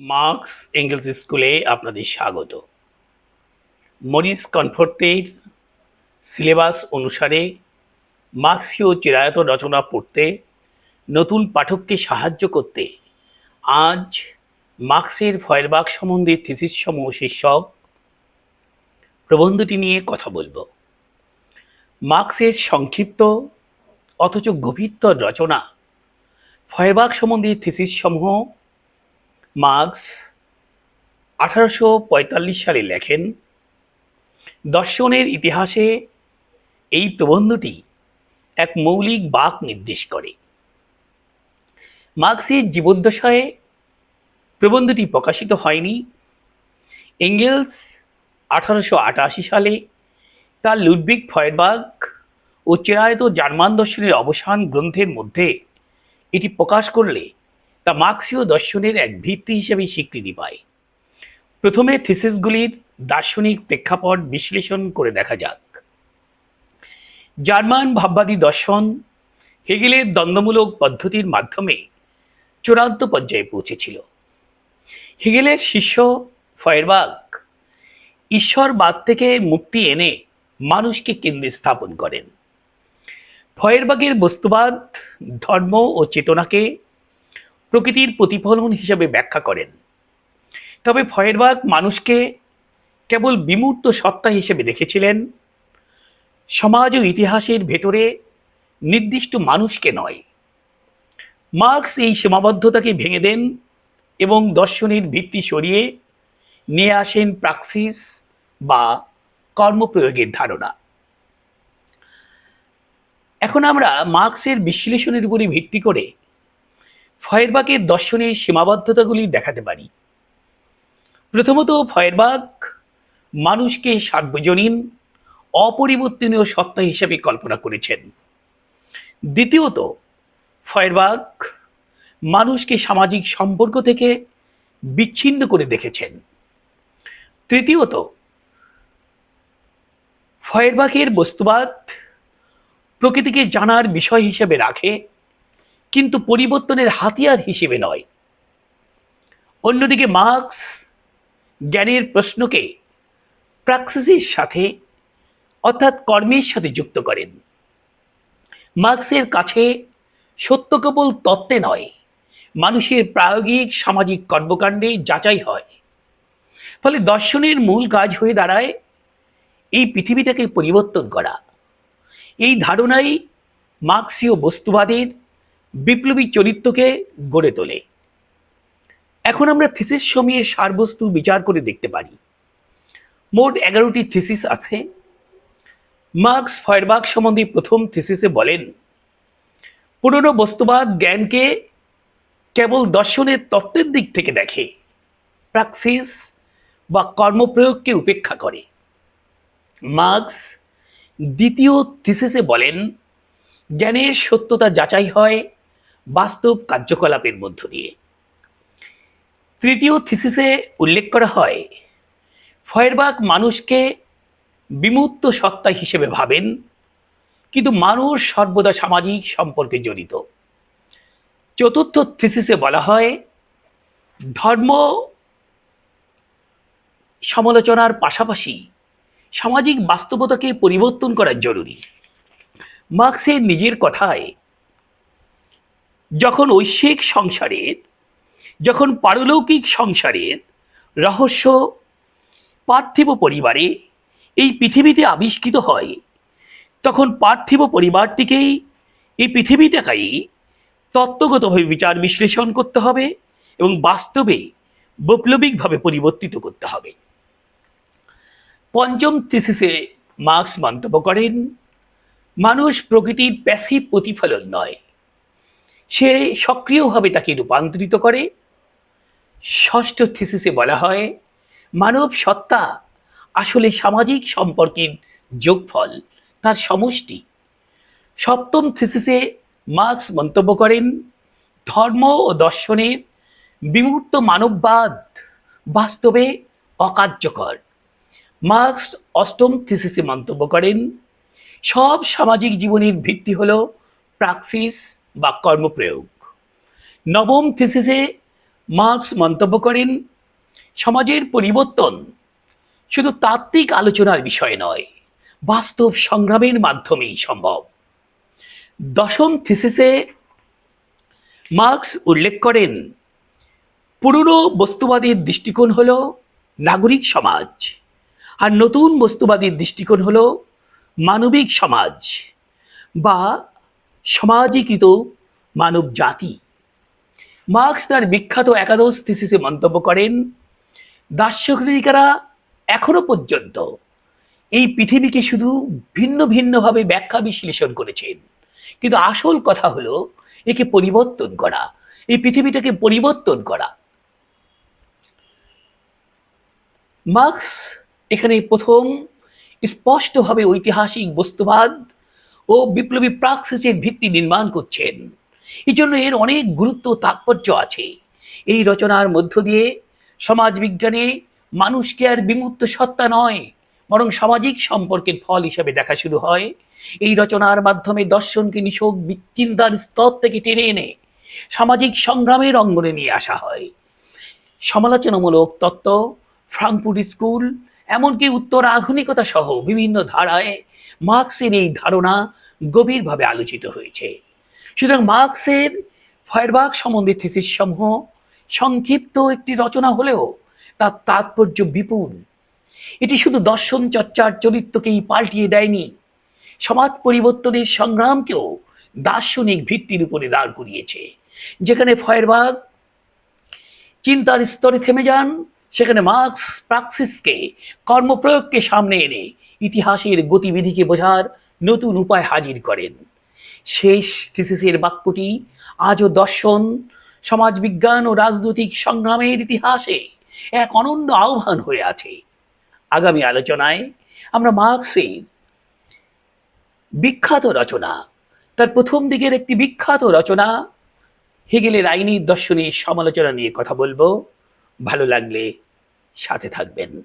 Marks angles স্কুলে আপনাদের স্বাগত। মরিস কনফোর্টের সিলেবাস অনুসারে মার্ক্সীয় চিরায়ত রচনা পড়তে, নতুন পাঠককে সাহায্য করতে আজ মার্ক্সের ফয়েরবাগ সম্বন্ধে থিসিস সমূহ শীর্ষক প্রবন্ধটি নিয়ে কথা বলব। মার্ক্সের সংক্ষিপ্ত অথচ গভীরতর রচনা ফয়েরবাগ সম্বন্ধে থিসিস সমূহ মার্কস আঠারোশো পঁয়তাল্লিশ সালে লেখেন, দর্শনের ইতিহাসে এই প্রবন্ধটি এক মৌলিক বাক নির্দেশ করে। মার্কসের জীবদ্দশায় প্রবন্ধটি প্রকাশিত হয়নি। এঙ্গেলস আঠারোশো আটাশি সালে তার লুডবিক ফয়েরবাগ ও চেরায়ত জার্মান দর্শনের অবসান গ্রন্থের মধ্যে এটি প্রকাশ করলে তা মার্ক্সীয় দর্শনের এক ভিত্তি হিসেবে স্বীকৃতি পায়। প্রথমে থিসিসগুলির দার্শনিক প্রেক্ষাপট বিশ্লেষণ করে দেখা যাক। জার্মান ভাববাদী দর্শন হেগেলের দ্বন্দ্বমূলক পদ্ধতির মাধ্যমে চূড়ান্ত পর্যায়ে পৌঁছেছিল। হেগেলের শিষ্য ফয়েরবাগ ঈশ্বরবাদ থেকে মুক্তি এনে মানুষকে কেন্দ্রে স্থাপন করেন। ফয়েরবাগের বস্তুবাদ, ধর্ম ও চেতনাকে প্রকৃতির প্রতিফলন হিসেবে ব্যাখ্যা করেন। তবে ফয়েরবাগ মানুষকে কেবল বিমূর্ত সত্তা হিসেবে দেখেছিলেন, সমাজ ও ইতিহাসের ভেতরে নির্দিষ্ট মানুষকে নয়। মার্কস এই সীমাবদ্ধতাকে ভেঙে দেন এবং দর্শনের ভিত্তি সরিয়ে নিয়ে আসেন প্রাক্সিস বা কর্মপ্রয়োগের ধারণা। এখন আমরা মার্কসের বিশ্লেষণের উপরে ভিত্তি করে ফয়েরবাগের দর্শনের সীমাবদ্ধতাগুলি দেখাতে পারি। প্রথমত ফয়েরবাগ মানুষকে সার্বজনীন, অপরিবর্তনীয় সত্তা হিসেবে কল্পনা করেছেন। দ্বিতীয়ত, ফয়েরবাগ মানুষকে সামাজিক সম্পর্ক থেকে বিচ্ছিন্ন করে দেখেছেন। তৃতীয়ত, ফয়েরবাগের বস্তুবাদ প্রকৃতিকে জানার বিষয় হিসেবে রাখে কিন্তু পরিবর্তনের হাতিয়ার হিসেবে নয়। অন্যদিকে মার্কস জ্ঞানের প্রশ্নকে প্রাক্সিসের সাথে, অর্থাৎ কর্মের সাথে যুক্ত করেন। মার্কসের কাছে সত্য কেবল তত্ত্বে নয়, মানুষের প্রায়োগিক সামাজিক কর্মকাণ্ডে যাচাই হয়। ফলে দর্শনের মূল কাজ হয়ে দাঁড়ায় এই পৃথিবীটাকে পরিবর্তন করা। এই ধারণাই মার্ক্সীয় বস্তুবাদের বিপ্লবী চরিত্রকে গড়ে তোলে। এখন আমরা থিসিস সময়ের সারবস্তু বিচার করে দেখতে পারি। মোট এগারোটি থিসিস আছে। মার্কস ফয়েরবাগ সম্বন্ধে প্রথম থিসিসে বলেন, পুরনো বস্তুবাদ জ্ঞানকে কেবল দর্শনের তত্ত্বের দিক থেকে দেখে প্রাক্সিস বা কর্মপ্রয়োগকে উপেক্ষা করে। মার্কস দ্বিতীয় থিসিসে বলেন, জ্ঞানের সত্যতা যাচাই হয় বাস্তব কার্যকলাপের মধ্য দিয়ে। তৃতীয় থিসিসে উল্লেখ করা হয়, ফয়েরবাগ মানুষকে বিমূর্ত সত্তা হিসেবে ভাবেন, কিন্তু মানুষ সর্বদা সামাজিক সম্পর্কে জড়িত। চতুর্থ থিসিসে বলা হয়, ধর্ম সমালোচনার পাশাপাশি সামাজিক বাস্তবতাকে পরিবর্তন করা জরুরি। মার্ক্সের নিজের কথায় যখন ঐশ্বিক সংসারের যখন পারলৌকিক সংসারের রহস্য পার্থিব পরিবারে এই পৃথিবীতে আবিষ্কৃত হয়, তখন পার্থিব পরিবারটিকেই এই পৃথিবীটাকেই তত্ত্বগতভাবে বিচার বিশ্লেষণ করতে হবে এবং বাস্তবে বৈপ্লবিকভাবে পরিবর্তিত করতে হবে। পঞ্চম থিসিসে মার্কস মন্তব্য করেন, মানুষ প্রকৃতির প্যাসিভ প্রতিফলন নয়। সে সক্রিয়ভাবে তাকে রূপান্তরিত করে। ষষ্ঠ থিসিসে বলা হয়, মানব সত্তা আসলে সামাজিক সম্পর্কের যোগফল, তার সমষ্টি। সপ্তম থিসিসে মার্কস মন্তব্য করেন, ধর্ম ও দর্শনের বিমূর্ত মানববাদ বাস্তবে অকার্যকর। মার্কস অষ্টম থিসিসে মন্তব্য করেন, সব সামাজিক জীবনের ভিত্তি হল প্রাক্সিস বা কর্মপ্রয়োগ। নবম থিসিসে মার্কস মন্তব্য করেন, সমাজের পরিবর্তন শুধু তাত্ত্বিক আলোচনার বিষয় নয়, বাস্তব সংগ্রামের মাধ্যমেই সম্ভব। দশম থিসিসে মার্কস উল্লেখ করেন, পুরনো বস্তুবাদীর দৃষ্টিকোণ হল নাগরিক সমাজ, আর নতুন বস্তুবাদীর দৃষ্টিকোণ হল মানবিক সমাজ বা সমাজীকৃত মানব জাতি। মার্কস তার বিখ্যাত একাদশ থিসিসে মন্তব্য করেন, দার্শনিকেরা এখনও পর্যন্ত এই পৃথিবীকে শুধু ভিন্ন ভিন্নভাবে ব্যাখ্যা বিশ্লেষণ করেছেন। কিন্তু আসল কথা হলো, একে পরিবর্তন করা, এই পৃথিবীটাকে পরিবর্তন করা। মার্কস এখানে প্রথম স্পষ্টভাবে ঐতিহাসিক বস্তুবাদ ও বিপ্লবী প্রাক্সিসের ভিত্তি নির্মাণ করছেন। এই জন্য এর অনেক গুরুত্ব তাৎপর্য আছে। এই রচনার মধ্য দিয়ে সমাজবিজ্ঞানে মানুষকে আর বিমুক্ত সত্তা নয়, বরং সামাজিক সম্পর্কের ফল হিসেবে দেখা শুরু হয়। এই রচনার মাধ্যমে দর্শনকে নিছক চিন্তার স্তর থেকে টেনে এনে সামাজিক সংগ্রামের অঙ্গনে নিয়ে আসা হয়। সমালোচনামূলক তত্ত্ব ফ্রাঙ্কফুট স্কুল, এমনকি উত্তর আধুনিকতা সহ বিভিন্ন ধারায় মার্কসের এই ধারণা গভীরভাবে আলোচিত হয়েছে। সুতরাং মার্কসের ফয়ারবাগ সম্বন্ধে থিসিস সমূহ সংক্ষিপ্ত একটি রচনা হলেও তার তাৎপর্য বিপুল। এটি শুধু দর্শন চর্চার চরিত্রকেই পাল্টিয়ে দেয়নি, সমাজ পরিবর্তনের সংগ্রামকেও দার্শনিক ভিত্তির উপরে দাঁড় করিয়েছে। যেখানে ফয়ারবাগ চিন্তার স্তরে থেমে যান, সেখানে মার্কস প্রাক্সিসকে কর্মপ্রয়োগকে সামনে এনে ইতিহাসের গতিবিধিকে বোঝার নতুন উপায় হাজির করেন। শেষ থিসিসের বাক্যটি, আজও দর্শন, সমাজবিজ্ঞান ও রাজনৈতিক সংগ্রামের ইতিহাসে এক অনন্য আহ্বান হয়ে আছে। আগামী আলোচনায় আমরা মার্কসের বিখ্যাত রচনা, তার প্রথম দিকের একটি বিখ্যাত রচনা, হেগেলের আইনি দর্শনের সমালোচনা নিয়ে কথা বলব। ভালো লাগলে সাথে থাকবেন।